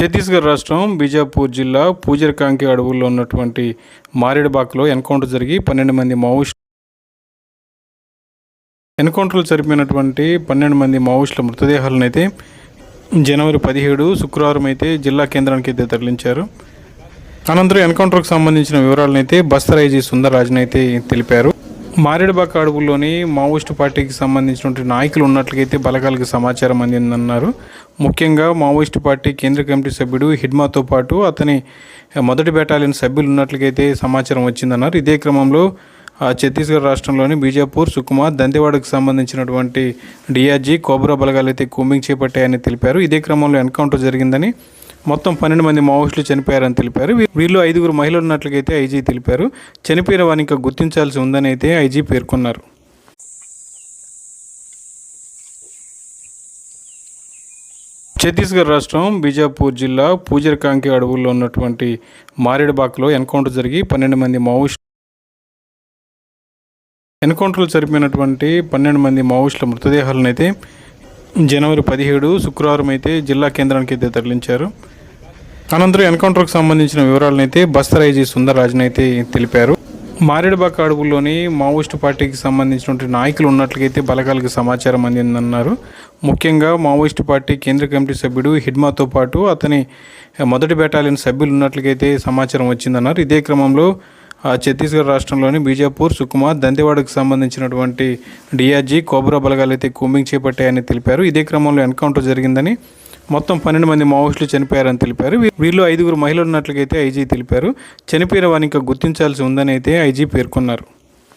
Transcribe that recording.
ఛత్తీస్గఢ్ రాష్ట్రం బీజాపూర్ జిల్లా పూజరకాంకి అడవుల్లో ఉన్నటువంటి మారేడుబాక్లో ఎన్కౌంటర్ జరిగి పన్నెండు మంది మావోయిస్ట్ ఎన్కౌంటర్లు జరిపినటువంటి పన్నెండు మంది మావోయిస్టుల మృతదేహాలను అయితే జనవరి పదిహేడు శుక్రవారం అయితే జిల్లా కేంద్రానికి అయితే తరలించారు. అనంతరం ఎన్కౌంటర్కు సంబంధించిన వివరాలను అయితే బస్తర్ ఐజీ సుందరరాజన్ అయితే తెలిపారు. మారేడుబాక అడవుల్లోని మావోయిస్టు పార్టీకి సంబంధించినటువంటి నాయకులు ఉన్నట్లయితే బలగాలకు సమాచారం అందిందన్నారు. ముఖ్యంగా మావోయిస్టు పార్టీ కేంద్ర కమిటీ సభ్యుడు హిడ్మాతో పాటు అతని మొదటి బెటాలియన్ సభ్యులు ఉన్నట్లయితే సమాచారం వచ్చిందన్నారు. ఇదే క్రమంలో ఆ ఛత్తీస్గఢ్ రాష్ట్రంలోని బీజాపూర్ సుకుమా దంతెవాడకు సంబంధించినటువంటి డిఆర్జీ కోబ్రా బలగాలు అయితే కూంబింగ్ చేపట్టాయని తెలిపారు. ఇదే క్రమంలో ఎన్కౌంటర్ జరిగిందని మొత్తం పన్నెండు మంది మావోయిస్టులు చనిపోయారని తెలిపారు. వీళ్ళు వీరిలో ఐదుగురు మహిళలు ఉన్నట్లుగైతే ఐజీ తెలిపారు. చనిపోయిన వారిని ఇంకా గుర్తించాల్సి ఉందని అయితే ఐజీ పేర్కొన్నారు. ఛత్తీస్గఢ్ రాష్ట్రం బీజాపూర్ జిల్లా పూజర్కాంకి అడవుల్లో ఉన్నటువంటి మారేడుబాక్లో ఎన్కౌంటర్ జరిగి పన్నెండు మంది మావోయిస్టు ఎన్కౌంటర్లు జరిపినటువంటి పన్నెండు మంది మావోయిస్టుల మృతదేహాలను అయితే జనవరి పదిహేడు శుక్రవారం అయితే జిల్లా కేంద్రానికి అయితే తరలించారు. అనంతరం ఎన్కౌంటర్కు సంబంధించిన వివరాలనైతే అయితే బస్తర్ ఐజీ సుందరరాజన్ అయితే తెలిపారు. మారేడుబాక అడవుల్లోని మావోయిస్టు పార్టీకి సంబంధించినటువంటి నాయకులు ఉన్నట్లయితే బలగాలకు సమాచారం అందిందన్నారు. ముఖ్యంగా మావోయిస్టు పార్టీ కేంద్ర కమిటీ సభ్యుడు హిడ్మాతో పాటు అతని మొదటి బెటాలియన్ సభ్యులు ఉన్నట్లయితే సమాచారం వచ్చిందన్నారు. ఇదే క్రమంలో ఆ ఛత్తీస్గఢ్ రాష్ట్రంలోని బీజాపూర్ సుకుమా దంతెవాడకు సంబంధించినటువంటి డిఆర్జీ కోబ్రా బలగాలు అయితే కూంబింగ్ చేపట్టాయని తెలిపారు. ఇదే క్రమంలో ఎన్కౌంటర్ జరిగిందని మొత్తం పన్నెండు మంది మావోయిస్టులు చనిపోయారని తెలిపారు. వీ- వీరిలో ఐదుగురు మహిళలు ఉన్నట్లయితే ఐజీ తెలిపారు. చనిపోయిన వారిని ఇంకా గుర్తించాల్సి ఉందని అయితే ఐజీ పేర్కొన్నారు.